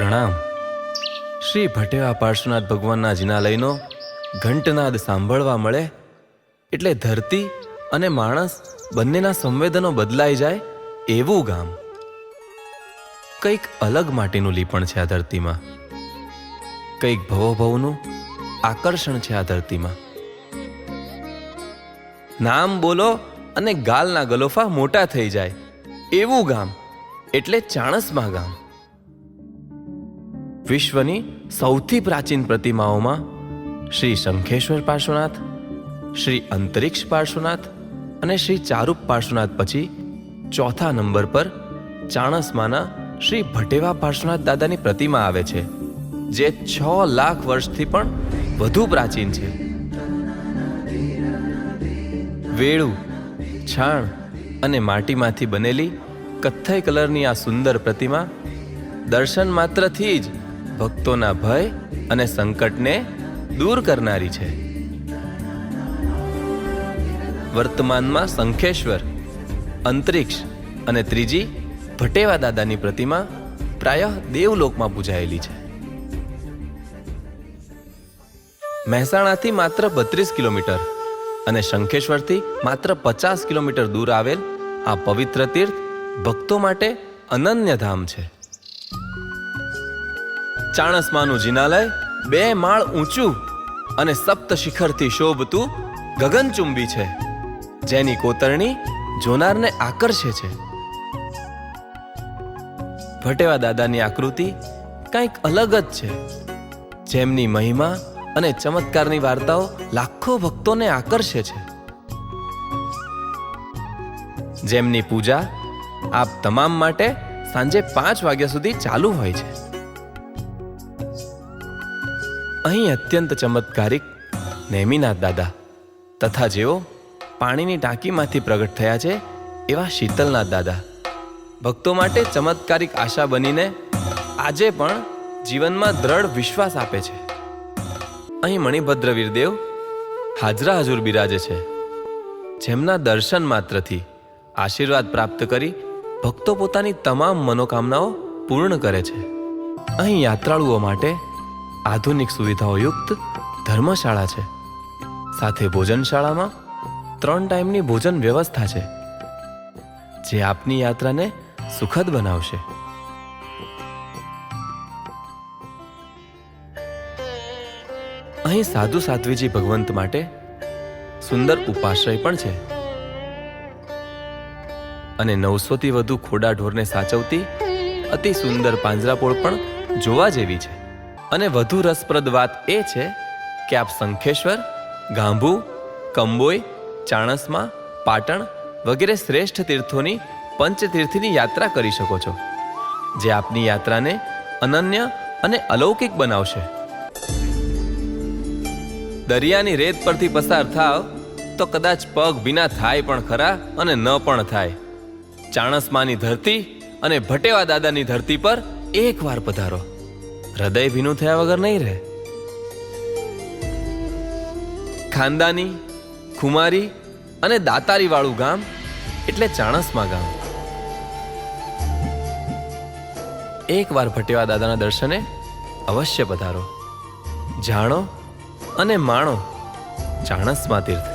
પ્રણામ. શ્રી ભટેવા પાર્શ્વનાથ ભગવાનના જિનાલયનો ઘંટનાદ સાંભળવા મળે એટલે ધરતી અને માણસ બંનેના સંવેદનો બદલાઈ જાય એવું ગામ. કંઈક અલગ માટીનું લીપણ છે આ ધરતીમાં. કંઈક ભવોભવનું આકર્ષણ છે આ ધરતીમાં. નામ બોલો અને ગાલના ગલોફા મોટા થઈ જાય એવું ગામ, એટલે ચાણસમાં ગામ. વિશ્વની સૌથી પ્રાચીન પ્રતિમાઓમાં શ્રી શંખેશ્વર પાર્શ્વનાથ, શ્રી અંતરિક્ષ પાર્શ્વનાથ અને શ્રી ચારૂપ પાર્શ્વનાથ પછી ચોથા નંબર પર ચાણસમાના શ્રી ભટેવા પાર્શ્વનાથ દાદાની પ્રતિમા આવે છે, જે છ લાખ વર્ષથી પણ વધુ પ્રાચીન છે. વેળું, છાણ અને માટીમાંથી બનેલી કથ્થઈ કલરની આ સુંદર પ્રતિમા દર્શન માત્રથી જ ભક્તોના ભય અને સંકટને દૂર કરનારી છે. વર્તમાનમાં શંખેશ્વર, અંતરિક્ષ અને ત્રીજી ભટેવા દાદાની પ્રતિમા પ્રાયઃ દેવલોકમાં પૂજાયેલી છે. મહેસાણાથી માત્ર બત્રીસ કિલોમીટર અને શંખેશ્વરથી માત્ર પચાસ કિલોમીટર દૂર આવેલ આ પવિત્ર તીર્થ ભક્તો માટે અનન્ય ધામ છે. ચાણસ્માનું જિનાલય, બે માળ ઊંચું અને સપ્ત શિખરથી શોભતું ગગનચુંબી છે, જેની કોતરણી જોનારને આકર્ષે છે. ભટેવા દાદાની આકૃતિ કંઈક અલગ જ છે. જેમની મહિમા અને ચમત્કારની વાર્તાઓ લાખો ભક્તોને આકર્ષે છે. જેમની પૂજા આપ તમામ માટે સાંજે પાંચ વાગ્યા સુધી ચાલુ હોય છે. અહીં અત્યંત ચમત્કારિક નેમિનાથ દાદા તથા જેઓ પાણીની ટાંકીમાંથી પ્રગટ થયા છે એવા શીતલનાથ દાદા. ભક્તો માટે ચમત્કારિક આશા બનીને આજે પણ જીવનમાં દ્રઢ વિશ્વાસ આપે છે. અહીં મણિભદ્ર વીરદેવ હાજરા હજુર બિરાજે છે. જેમના દર્શન માત્રથી આશીર્વાદ પ્રાપ્ત કરી ભક્તો પોતાની તમામ મનોકામનાઓ પૂર્ણ કરે છે. અહીં યાત્રાળુઓ માટે આધુનિક સુવિધાઓ યુક્ત ધર્મશાળા છે. સાથે ભોજનશાળામાં ત્રણ ટાઈમની ભોજન વ્યવસ્થા છે, જે આપની યાત્રાને સુખદ બનાવશે. અહીં સાધુ સાધ્વીજી ભગવંત માટે સુંદર ઉપાશ્રય પણ છે. અને નવસોથી વધુ ખોડા ઢોરને સાચવતી અતિ સુંદર પાંજરાપોળ પણ જોવા જેવી છે. અને વધુ રસપ્રદ વાત એ છે કે આપ શંખેશ્વર, ગાંભુ, કંબોઈ, ચાણસમા, પાટણ વગેરે શ્રેષ્ઠ તીર્થોની પંચતીર્થની યાત્રા કરી શકો છો, જે આપની યાત્રાને અનન્ય અને અલૌકિક બનાવશે. દરિયાની રેત પરથી પસાર થાવ તો કદાચ પગ વિના થાય પણ ખરા અને ન પણ થાય. ચાણસમાની ધરતી અને ભટેવા દાદાની ધરતી પર એકવાર પધારો. હૃદય ભીનું થયા વગર નહીં રહે. ખાનદાની, ખુમારી અને દાતારી વાળું ગામ એટલે ચાણસમાં ગામ. એકવાર ભટેવા દાદાના દર્શને અવશ્ય પધારો. જાણો અને માણો ચાણસમાં તીર્થ